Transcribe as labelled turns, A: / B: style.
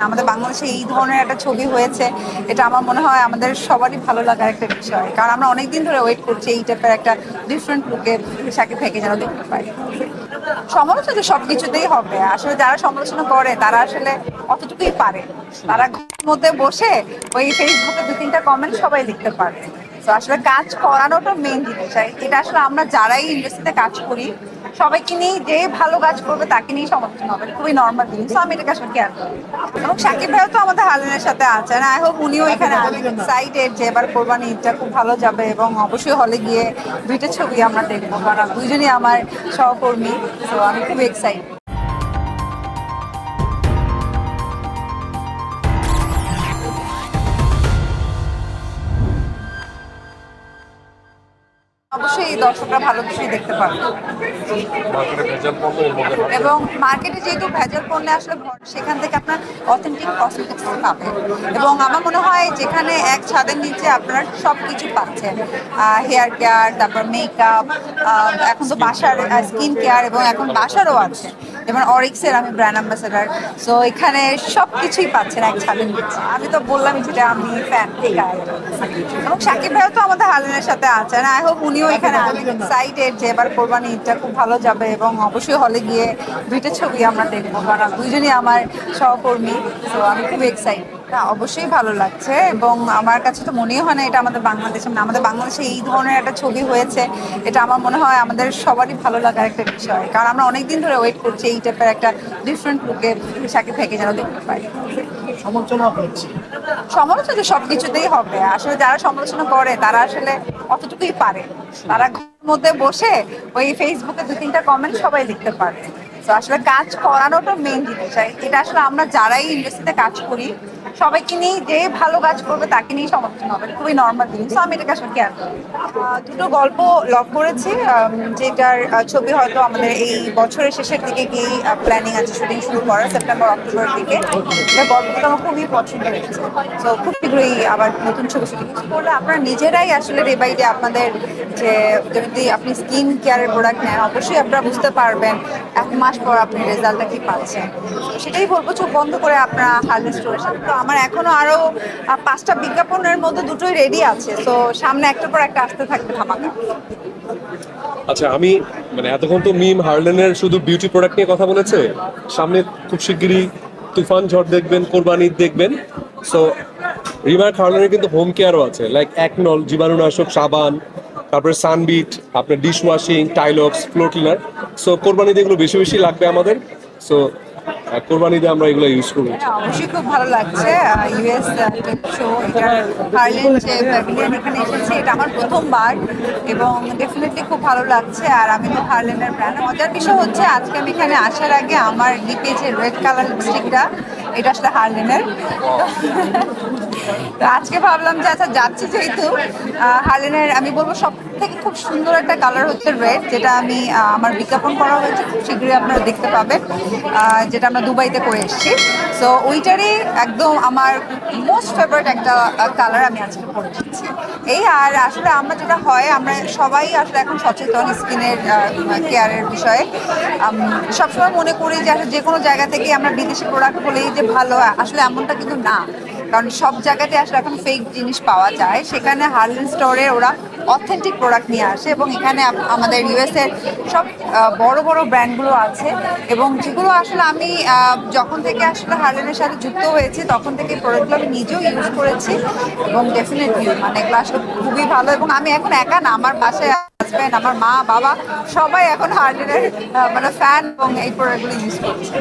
A: আমাদের বাংলাদেশে এই ধরনের একটা ছবি হয়েছে, এটা আমার মনে হয় আমাদের সবারই ভালো লাগার একটা বিষয়। কারণ আমরা অনেকদিন ধরে ওয়েট করছি এই টাইপের একটা ডিফারেন্ট লুকে সাকিব থেকে যেন দেখতে পাই। সমালোচনা সব কিছুতেই হবে। আসলে যারা সমালোচনা করে, তারা আসলে অতটুকুই পারে। তারা মধ্যে বসে ওই ফেসবুকে দু তিনটা কমেন্ট সবাই লিখতে পারে। আসলে কাজ করানোটা মেন জিনিস। এটা আসলে আমরা যারাই ইন্ডাস্ট্রিতে কাজ করি, সবাইকে নিয়ে যে ভালো কাজ করবে তাকে নিয়ে সমর্থন হবে। খুবই নর্মাল জিনিস তো আমি এটাকে আসলে কেয়ার করি। এবং সাকিব ভাইও তো আমাদের হালিনের সাথে আছেন। আই হোপ উনিও এখানে এক্সাইটেড যে এবার কোরবানি ঈদটা খুব ভালো যাবে এবং অবশ্যই হলে গিয়ে দুইটা ছবি আমরা দেখব। কারণ দুইজনই আমার সহকর্মী, তো আমি খুব এক্সাইটেড অবশ্যই দর্শকরা ভালো কিছুই দেখতে
B: হয়।
A: এবং মার্কেটে যেহেতু ভেজাল পণ্যে আসলে সেখান থেকে আপনার অথেন্টিক কসমেটিক্স পাবেন। এবং আমার মনে হয় যেখানে এক ছাদের নিচে আপনারা সব কিছু পাচ্ছেন হেয়ার কেয়ার তারপর মেকআপ এখন তো বাসার স্কিন কেয়ার এবং এখন বাসারও আছে। যেমন অরিক্সের আমি ব্র্যান্ড অ্যাম্বাসেডার সো এখানে সব কিছুই পাচ্ছেন এক ছাদের নিচে। আমি তো বললাম যেটা আমি ফ্যান ঠিক আছে এবং সাকিব ভাইও তো আমাদের হালিনের সাথে আছেন আই হোপ উনিও এখানে এক্সাইটেড যে এবার কোরবানি ঈদটা খুব ভালো যাবে এবং অবশ্যই হলে গিয়ে দুইটা ছবি আমরা দেখব, কারণ দুইজনই আমার সহকর্মী তো আমি খুব এক্সাইটেড অবশ্যই ভালো লাগছে এবং আমার কাছে তো মনেই হয় না এটা আমাদের বাংলাদেশে মানে আমাদের বাংলাদেশে এই ধরনের একটা ছবি হয়েছে, এটা আমার মনে হয় আমাদের সবারই ভালো লাগার একটা বিষয়, কারণ আমরা অনেকদিন ধরে ওয়েট করছি এই টাইপের একটা ডিফারেন্ট লুকে সাকিব ভাইকে যেন দেখতে পাই।
C: সমালোচনা হচ্ছে
A: সমালোচনা তো সবকিছুতেই হবে। আসলে যারা সমালোচনা করে, তারা আসলে অতটুকুই পারে। তারা মধ্যে বসে ওই ফেসবুকে দু তিনটা কমেন্ট সবাই লিখতে পারে। তো আসলে কাজ করানোটা মেন জিনিস। এটা আসলে আমরা যারাই ইন্ডাস্ট্রিতে কাজ করি সবাইকে নিয়ে যে ভালো কাজ করবে তাকে নিয়ে সমর্থন হবে। খুবই নর্মাল জিনিস তো আমি এটাকে আসলে কেয়ার দুটো গল্প লক করেছি। যেটার ছবি হয়তো আমাদের এই বছরের শেষের দিকে গিয়ে প্ল্যানিং আছে শুটিং শুরু করার সেপ্টেম্বর অক্টোবরের দিকে। এটা গল্পটা আমার খুবই পছন্দ হয়েছে। তো খুব শীঘ্রই আবার নতুন ছবি শুটিং করলে আপনারা নিজেরাই আসলে ডে বাই ডে আপনাদের যে, যদি আপনি স্কিন কেয়ারের প্রোডাক্ট নেন, অবশ্যই আপনারা বুঝতে পারবেন এক মাস পর আপনি রেজাল্টটা কি পাচ্ছেন। সেটাই বলব, চোখ বন্ধ করে আপনারা হার্লি স্টোরের সাথে। আমার এখনও আরও পাঁচটা বিজ্ঞাপনের মধ্যে দুটোই রেডি আছে তো সামনে একটার পর একটা আসতে থাকবে ধামাকা।
B: আচ্ছা আমি মানে এতক্ষণ তো মিম হার্লেনের শুধু বিউটি প্রোডাক্ট নিয়ে কথা বলেছে, সামনে খুব শিগগিরই তুফান ঝড় দেখবেন, কোরবানি দেখবেন সো রিমার্ক হার্লেনের কিন্তু হোম কেয়ারও আছে লাইক একনল, জীবাণুনাশক, সাবান, তারপরে সানবিট আপনার ডিশ ওয়াশিং টাইলক্স ফ্লোর ক্লিনার সো কোরবানিতে এগুলো বেশি বেশি লাগবে আমাদের সো কোরবানিতে আমরা এগুলো ইউজ করব
A: হ্যাঁ, অবশ্যই খুব ভালো লাগছে। ইউএস শো এটা হার্লেন যে প্যাভিলিয়ন এখানে এসেছে এটা আমার প্রথমবার এবং ডেফিনেটলি খুব ভালো লাগছে। আর আমি তো হার্লেনের ব্র্যান্ড মজার বিষয় হচ্ছে আজকে আমি এখানে আসার আগে আমার লিপে যে রেড কালার লিপস্টিকটা এটা আসলে হার্লেনের। তো আজকে ভাবলাম যে আচ্ছা যাচ্ছি যেহেতু হার্লেনের, আমি বলব সব থেকে খুব সুন্দর একটা কালার হচ্ছে রেড যেটা আমি আমার বিজ্ঞাপন করা হয়েছে, খুব শীঘ্রই আপনারা দেখতে পাবেন যেটা আমরা দুবাইতে করে এসেছি। সো ওইটারে একদম আমার মোস্ট ফেভারিট একটা কালার আমি আজকে পরে দিচ্ছি। এই আর আসলে আমরা যেটা হয়, আমরা সবাই আসলে এখন সচেতন স্কিনের কেয়ারের বিষয়ে। সবসময় মনে করি যে আসলে যে কোনো জায়গা থেকে আমরা বিদেশি প্রোডাক্ট বলেই যে ভালো, আসলে এমনটা কিন্তু না। কারণ সব জায়গাতে আসলে এখন ফেক জিনিস পাওয়া যায়। সেখানে হার্লেন স্টোরে ওরা অথেন্টিক প্রোডাক্ট নিয়ে আসে এবং এখানে আমাদের ইউএস এর সব বড় বড় ব্র্যান্ডগুলো আছে এবং যেগুলো আসলে আমি যখন থেকে আসলে হার্লেনের সাথে যুক্ত হয়েছি, তখন থেকে প্রোডাক্টগুলো আমি নিজেও ইউজ করেছি এবং ডেফিনেটলি মানে এগুলো খুবই ভালো এবং আমি এখন একা না, আমার বাসায় হাজব্যান্ড আমার মা, বাবা সবাই এখন হার্লেনের মানে ফ্যান এবং এই প্রোডাক্টগুলো ইউজ করছে।